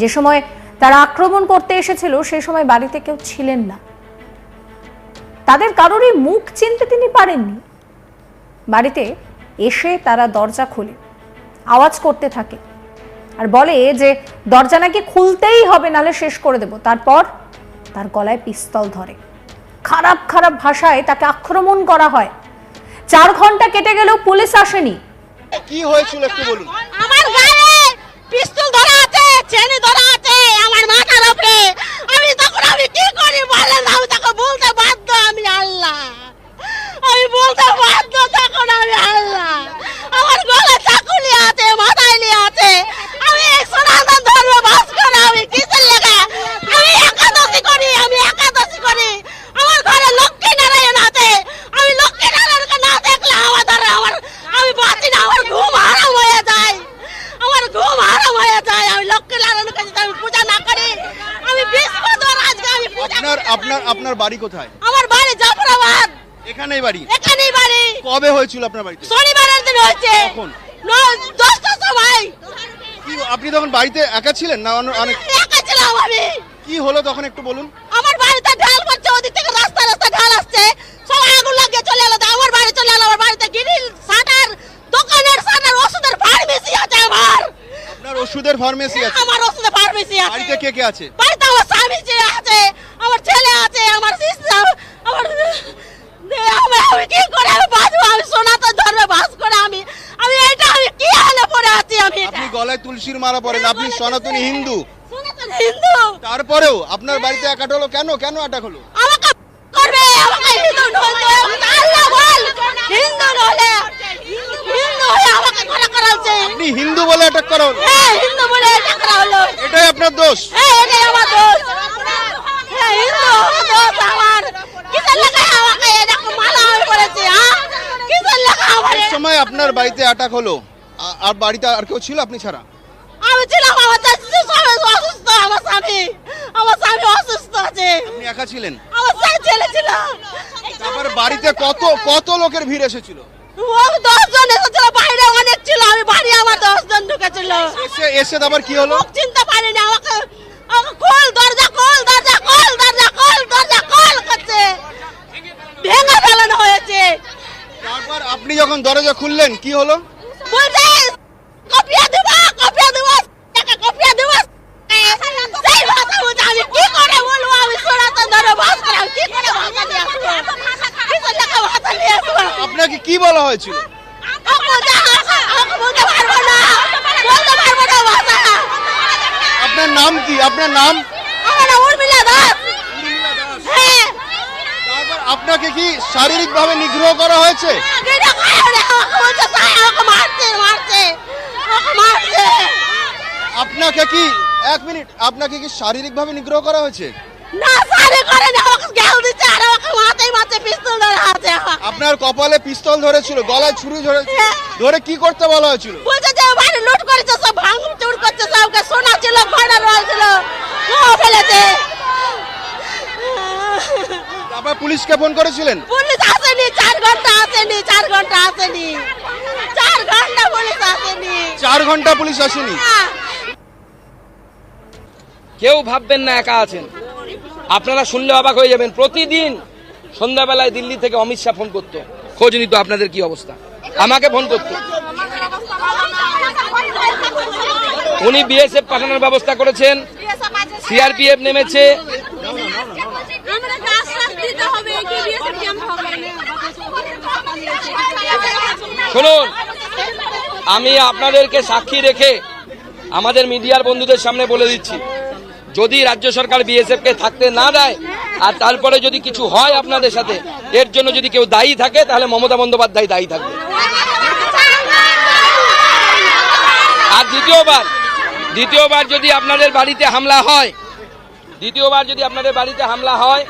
যে সময় তারা আক্রমণ করতে এসেছিল সেই সময় বাড়িতে কেউ ছিলেন না। তাদের কারোরই মুখ চিনতে তিনি পারেননি। বাড়িতে এসে তারা দরজা খোলে, আওয়াজ করতে থাকে আর বলে যে, দরজা নাকি খুলতেই হবে, নালে শেষ করে দেব। তারপর তার গলায় পিস্তল ধরে। খারাপ খারাপ ভাষায় তাকে আক্রমণ করা হয়। চার ঘণ্টা কেটে গেলেও পুলিশ আসেনি। কি হয়েছিল একটু বলুন আমার গায়ে পিস্তল ধরা আছে চেনি ধরা আছে আমার মাথার উপরে আমি তখন আমি কি করি বলেন আমি তখন বলতে বাধ্য আমি আল্লাহ আমি বলতে বাধ্য তখন আমি আল্লাহ। আমার গলায় চাকুলি আছে মাথায় নিয়ে আছে। আমি এক সনাতন ধর্ম বাস করে আমি কিসের লেগে আমি একাদশী করি আমি একাদশী করি। আমার ঘরে লক্ষ্মী নারায়ণ আছে। আমি লক্ষ্মী নারায়ণকে না দেখলে আমার ধরে আমার আমি বাঁচি না আমার ঘুম হারাম হয়ে যায়। আমার ঘুম হারাম হয়ে যায়। আমি লক্ষ্মী নারায়ণকে যদি আমি পূজা না করি আমি বিষ্ণুদর আজকে আমি পূজা আপনার আপনার আপনার বাড়ি কোথায়? আমার বাড়ি জাফরাবাদ। এখানেই বাড়ি? বাড়ি কবে হয়েছিল আপনার বাড়িতে? শনিবারের দিন হয়েছে। কখন? দশটার সময়। কি আপনি তখন বাড়িতে একা ছিলেন না অনেক একা ছিলাম আমি। কি হলো তখন একটু বলুন? আমার বাড়িতে ঢাল পড়ছে ওদিক থেকে রাস্তা রাস্তা ঢাল আসছে। সবাই আগুন লাগিয়ে চলে এলো আমার বাড়ি চলে এলো আমার বাড়িতে গিরিল শাটার দোকানের শাটার ওষুধের ফার্মেসি আছে আমার। আপনার ওষুধের ফার্মেসি আছে? আমার ওষুধের ফার্মেসি আছে। বাড়িতে কে কে আছে? বাড়িতে আমার স্বামী যে আছে আমার ছেলে আছে আমার সিস্টার কি করে আমি বাঁচবো? আমি সনাতন ধর্মে বাস করে আমি আমি এটা আমি কি হালে পড়ে আছি আমি? এটা আপনি গলায় তুলসীর মারা পড়েন আপনি সনাতনী হিন্দু। সনাতন হিন্দু। তারপরেও আপনার বাড়িতে অ্যাটাক হলো কেন? কেন অ্যাটাক হলো? আমাকে করবে আমাকে হিন্দু নইলে আল্লাহ বল। হিন্দু নইলে হিন্দু হয়ে আমাকে করা করা হচ্ছে আপনি হিন্দু বলে অ্যাটাক করা হলো। হ্যাঁ হিন্দু বলে এটা করা হলো। এটাই আপনার দোষ। হ্যাঁ এটাই আমার দোষ হ্যাঁ হিন্দু দোষ আমার কিসের লেখা আমাকে এরকম মালা আমি করেছি হ্যাঁ কিসের লেখা আমার এক সময় আপনার বাড়িতে অ্যাটাক হলো। আর বাড়িতে আর কেউ ছিল আপনি ছাড়া? আমি ছিলাম আমার স্বামী অসুস্থ আমার স্বামী। আমার স্বামী অসুস্থ আছে। আপনি একা ছিলেন? আমার স্বামী ছেলে ছিল। তারপর বাড়িতে কত কত লোকের ভিড় এসেছিল? ও দশ জন এসেছিল বাইরে অনেক ছিল আমি বাড়ি আমার দশ জন ঢুকেছিল। এসে এসে তারপর কি হলো? চিনতে পারিনি আমাকে আমাকে খোল দরজা খোল দরজা খোল দরজা খোল দরজা খোল করছে। ভেঙে ফেলানো হয়েছে। তারপর আপনি যখন দরজা খুললেন কি হলো? বলছে কপিয়া দেব কপিয়া দেব টাকা কপিয়া দেব। সেই ভাষা বলছে আমি কি করে বলব? আমি সনাতন ধরে বাস করে আমি কি করে ভাষা নিয়ে আসব কিসের লেখা ভাষা নিয়ে আসব আপনাকে কি বলা হয়েছিল? আপনার নাম কি? আপনার নাম? আমার নাম উর্মিলা দাস। আপনাকে কি শারীরিক ভাবে নিগ্রহ করা হয়েছে? এটা খায় না, আমাকে বলছে, "তাই আমাকে মারছে মারছে আমাকে মারছে আপনাকে কি এক মিনিট আপনাকে কি শারীরিক ভাবে নিগ্রহ করা হয়েছে। আপনার কপালে পিস্তল ধরেছিল গলায় ছুরি ধরেছিল। ধরে কি করতে বলা হয়েছিল? বলছে যে বাড়ি লুট করেছে সব ভাঙ চুর করছে সবকে সোনা ছিল ঘোড়া রোল ছিল ফেলেছে। তারপর পুলিশকে ফোন করেছিলেন? পুলিশ আসেনি চার ঘণ্টা আসেনি চার ঘণ্টা আসেনি। চার ঘণ্টা পুলিশ আসেনি। চার ঘণ্টা পুলিশ আসেনি? হ্যাঁ। কেউ ভাববেন না একা আছেন। আপনারা শুনলে অবাক হয়ে যাবেন প্রতিদিন সন্ধ্যাবেলায় দিল্লি থেকে অমিত শাহ ফোন করতো। খোঁজ নিত আপনাদের কি অবস্থা। আমাকে ফোন করতো। উনি বিএসএফ পাঠানোর ব্যবস্থা করেছেন সিআরপিএফ নেমেছে আমাদেরকে আশ্বাস দিতে হবে কি বিএসএফ ক্যাম্প হবে শুনুন, আমি আপনাদেরকে সাক্ষী রেখে আমাদের মিডিয়ার বন্ধুদের সামনে বলে দিচ্ছি, যদি রাজ্য সরকার বিএসএফ কে থাকতে না দেয়, আর তারপরে যদি কিছু হয় আপনাদের সাথে, এর জন্য যদি কেউ দায়ী থাকে, তাহলে মমতা বন্দ্যোপাধ্যায় দায়ী থাকবে। আর দ্বিতীয়বার দ্বিতীয়বার যদি আপনাদের বাড়িতে হামলা হয়, দ্বিতীয়বার যদি আপনাদের বাড়িতে হামলা হয়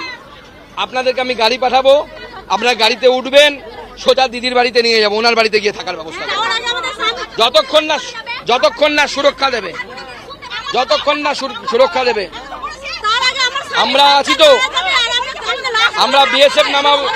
আপনাদেরকে আমি গাড়ি পাঠাবো, আপনারা গাড়িতে উঠবেন, সোজা দিদির বাড়িতে নিয়ে যাব, ওনার বাড়িতে গিয়ে থাকার ব্যবস্থা যতক্ষণ না যতক্ষণ না সুরক্ষা দেবে, যতক্ষণ না সুরক্ষা দেবে। আমরা আছি তো। আমরা বিএসএফ নামাবো।